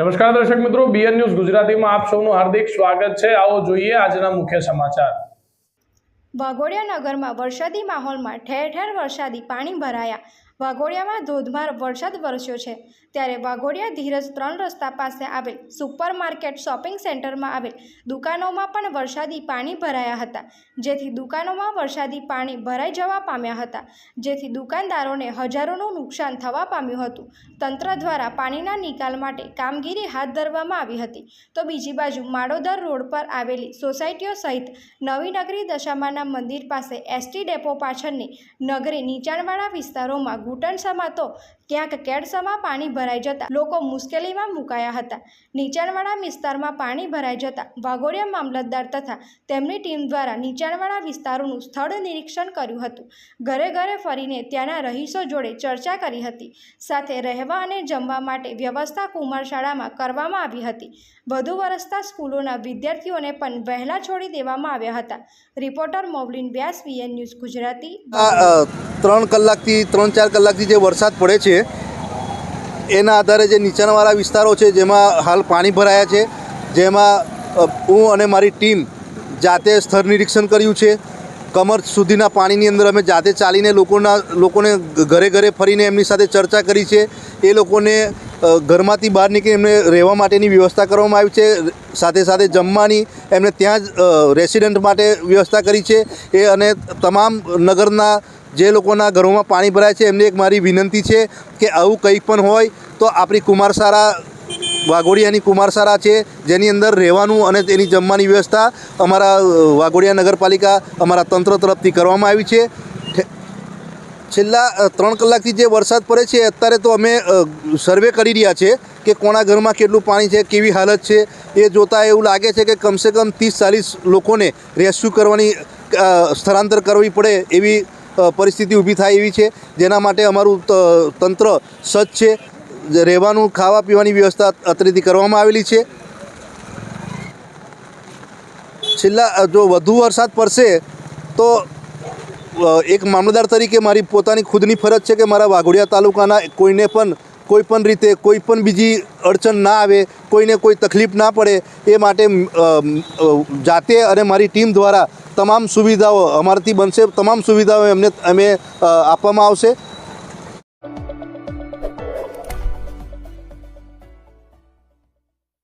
નમસ્કાર દર્શક મિત્રો બીએન ન્યૂઝ ગુજરાતીમાં આપ સૌનું હાર્દિક સ્વાગત છે. આવો જોઈએ આજના મુખ્ય સમાચાર. વાઘોડિયા નગરમાં વરસાદી માહોલમાં ઠેર ઠેર વરસાદી પાણી ભરાયા. વાઘોડિયામાં ધોધમાર વરસાદ વરસ્યો છે. ત્યારે વાઘોડિયા ધીરજ ત્રણ રસ્તા પાસે આવેલ સુપર માર્કેટ શોપિંગ સેન્ટરમાં આવેલ દુકાનોમાં પણ વરસાદી પાણી ભરાયા હતા. જેથી દુકાનોમાં વરસાદી પાણી ભરાઈ જવા પામ્યા હતા. જેથી દુકાનદારોને હજારોનું નુકસાન થવા પામ્યું હતું. તંત્ર દ્વારા પાણીના નિકાલ માટે કામગીરી હાથ ધરવામાં આવી હતી. તો બીજી બાજુ માડોદર રોડ પર આવેલી સોસાયટીઓ સહિત નવી નગરી દશામાના મંદિર પાસે એસટી ડેપો પાછળની નગરી નીચાણવાળા વિસ્તારોમાં ઘૂંટણસામાં તો ક્યાંક કેડસામાં પાણી ભરાઈ જતા લોકો મુશ્કેલીમાં મુકાયા હતા. નીચાણવાળા વિસ્તારમાં પાણી ભરાઈ જતા વાઘોડિયા મામલતદાર તથા તેમની ટીમ દ્વારા નીચાણવાળા વિસ્તારોનું સ્થળ નિરીક્ષણ કર્યું હતું. ઘરે ઘરે ફરીને ત્યાંના રહીશો જોડે ચર્ચા કરી હતી. સાથે રહેવા અને જમવા માટે વ્યવસ્થા કુમાર શાળામાં કરવામાં આવી હતી. વધુ વરસતા સ્કૂલોના વિદ્યાર્થીઓને પણ વહેલા છોડી દેવામાં આવ્યા હતા. Reporter Movlin Vyas, VN news Gujarati. ત્રણ કલાકથી, ત્રણ ચાર કલાકથી જે વરસાદ પડે છે એના આધારે જે નીચાણવાળા વિસ્તારો છે, જેમાં હાલ પાણી ભરાયા છે, જેમાં હું અને મારી ટીમ જાતે સ્થળ નિરીક્ષણ કર્યું છે. કમર સુધીના પાણીની અંદર અમે જાતે ચાલીને લોકોના, લોકોને ઘરે ઘરે ફરીને એમની સાથે ચર્ચા કરી છે. એ લોકોને ઘરમાંથી બહાર નીકળી એમને રહેવા માટેની વ્યવસ્થા કરવામાં આવી છે. સાથે સાથે જમવાની એમને ત્યાં જ રેસિડન્ટ માટે વ્યવસ્થા કરી છે. એ અને તમામ નગરના જે લોકોના ઘરોમાં પાણી ભરાય છે, એમને એક મારી વિનંતી છે કે આવું કંઈક પણ હોય તો આપણી કુમારસારા, વાઘોડિયાની કુમારસારા છે, જેની અંદર રહેવાનું અને તેની જમવાની વ્યવસ્થા અમારા વાઘોડિયા નગરપાલિકા અમારા તંત્ર તરફથી કરવામાં આવી છે. છેલ્લા ત્રણ કલાકથી જે વરસાદ પડે છે, અત્યારે તો અમે સર્વે કરી રહ્યા છે કે કોના ઘરમાં કેટલું પાણી છે, કેવી હાલત છે. એ જોતાં એવું લાગે છે કે કમસે કમ ત્રીસ ચાલીસ લોકોને રેસ્ક્યુ કરવાની સ્થળાંતર કરવી પડે એવી પરિસ્થિતિ ઊભી થાય એવી છે. જેના માટે અમારું તંત્ર સજ્જ છે. રહેવાનું, ખાવા પીવાની વ્યવસ્થા અત્રેથી કરવામાં આવેલી છે. છેલ્લા જો વધુ વરસાદ પડશે, તો એક મામલતદાર તરીકે મારી પોતાની ખુદની ફરજ છે કે મારા વાઘોડિયા તાલુકાના કોઈને પણ કોઈ પણ રીતે કોઈ પણ બીજી અડચણ ના આવે, કોઈને કોઈ તકલીફ ના પડે, એ માટે જાતે અને મારી ટીમ દ્વારા તમામ સુવિધાઓ, અમારાથી બનશે, તમામ સુવિધાઓ એમને, અમે આપવામાં આવશે.